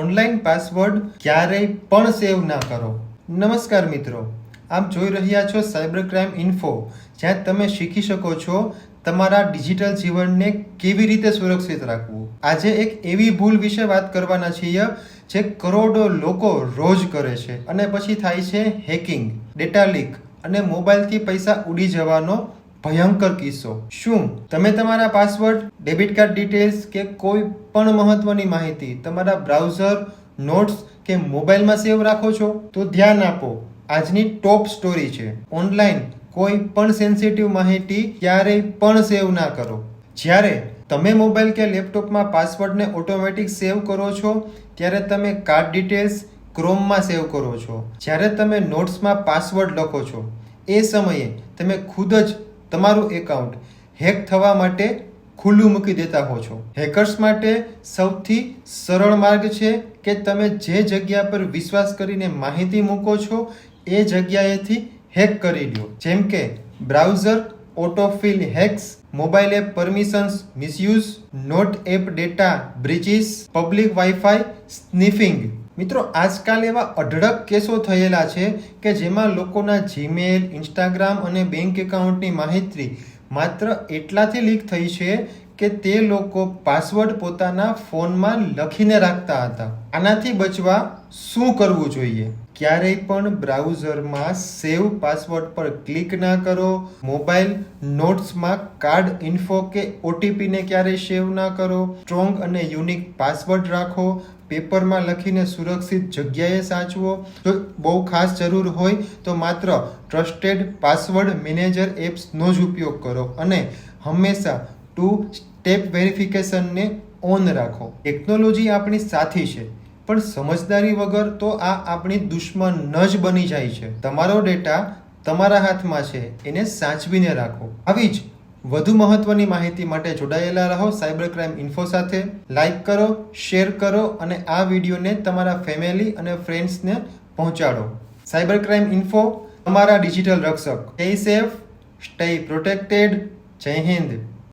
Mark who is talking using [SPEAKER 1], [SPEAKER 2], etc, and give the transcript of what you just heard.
[SPEAKER 1] Online password ક્યારેય પણ સેવ ના કરો. નમસ્કાર મિત્રો, આપ જોઈ રહ્યા છો સાયબર ક્રાઇમ ઇન્ફો, જ્યાં તમે શીખી શકો છો તમારા ડિજિટલ જીવનને કેવી રીતે સુરક્ષિત રાખવું. આજે એક એવી ભૂલ વિશે વાત કરવાના છીએ, જે કરોડો લોકો રોજ કરે છે અને પછી થાય છે હેકિંગ ડેટા લીક અને મોબાઈલથી પૈસા ઉડી જવાનો ભયંકર કિસ્સો. શું? તમે તમારા પાસવર્ડ, ડેબિટ કાર્ડ ડિટેલ્સ કે કોઈ પણ મહત્વની માહિતી તમારા બ્રાઉઝર, નોટ્સ કે મોબાઈલમાં સેવ રાખો છો? તો ધ્યાન આપો, આજની ટોપ સ્ટોરી છે. ઓનલાઈન કોઈ પણ સેન્સિટિવ માહિતી ક્યારેય પણ સેવ ના કરો. જ્યારે તમે મોબાઈલ કે લેપટોપમાં પાસવર્ડને ઓટોમેટિક સેવ કરો છો, ત્યારે તમે કાર્ડ ડિટેલ્સ ક્રોમમાં સેવ કરો છો. જ્યારે તમે નોટ્સમાં પાસવર્ડ લખો છો, એ સમયે તમે ખુદ જ તમારું એકાઉન્ટ હેક થવા માટે ખુલ્લું મૂકી દેતા હો છો. હેકર્સ માટે સૌથી સરળ માર્ગ છે કે તમે જે જગ્યા પર વિશ્વાસ કરીને માહિતી મૂકો છો, એ જગ્યાએથી હેક કરી લો જેમ કે browser, autofill hacks mobile app permissions, misuse, note app data, breaches, public WiFi sniffing મિત્રો, આજકાલ એવા અઢળક કેસો થયેલા છે કે જેમાં લોકોના જીમેલ ઇન્સ્ટાગ્રામ અને બેંક એકાઉન્ટની માહિતી માત્ર એટલાથી લીક થઈ છે કે તે લોકો પાસવર્ડ પોતાના ફોનમાં લખીને રાખતા હતા. આનાથી બચવા શું કરવું જોઈએ? ક્યારેય પણ બ્રાઉઝરમાં સેવ પાસવર્ડ પર ક્લિક ના કરો. મોબાઈલ નોટ્સમાં કાર્ડ ઇન્ફો કે ઓટીપીને ક્યારેય સેવ ના કરો. સ્ટ્રોંગ અને યુનિક પાસવર્ડ રાખો. પેપરમાં લખીને સુરક્ષિત જગ્યાએ સાચવો. જો બહુ ખાસ જરૂર હોય તો માત્ર ટ્રસ્ટેડ પાસવર્ડ મેનેજર એપ્સનો જ ઉપયોગ કરો. અને હંમેશા ટુ સ્ટેપ વેરિફિકેશનને ઓન રાખો. ટેકનોલોજી આપણી સાથી છે, પણ સમજદારી વગર તો આ આપણી દુશ્મન જ બની જાય છે. તમારો ડેટા તમારા હાથમાં છે, એને સાચવીને રાખો. આવી જ વધુ મહત્વની માહિતી માટે જોડાયેલા રહો સાયબર ક્રાઇમ ઇન્ફો સાથે. લાઇક કરો, શેર કરો અને આ વિડીયોને તમારા ફેમિલી અને ફ્રેન્ડ્સને પહોંચાડો. સાયબર ક્રાઇમ ઇન્ફો, તમારા ડિજિટલ રક્ષક. Stay safe, stay protected. Jai Hind.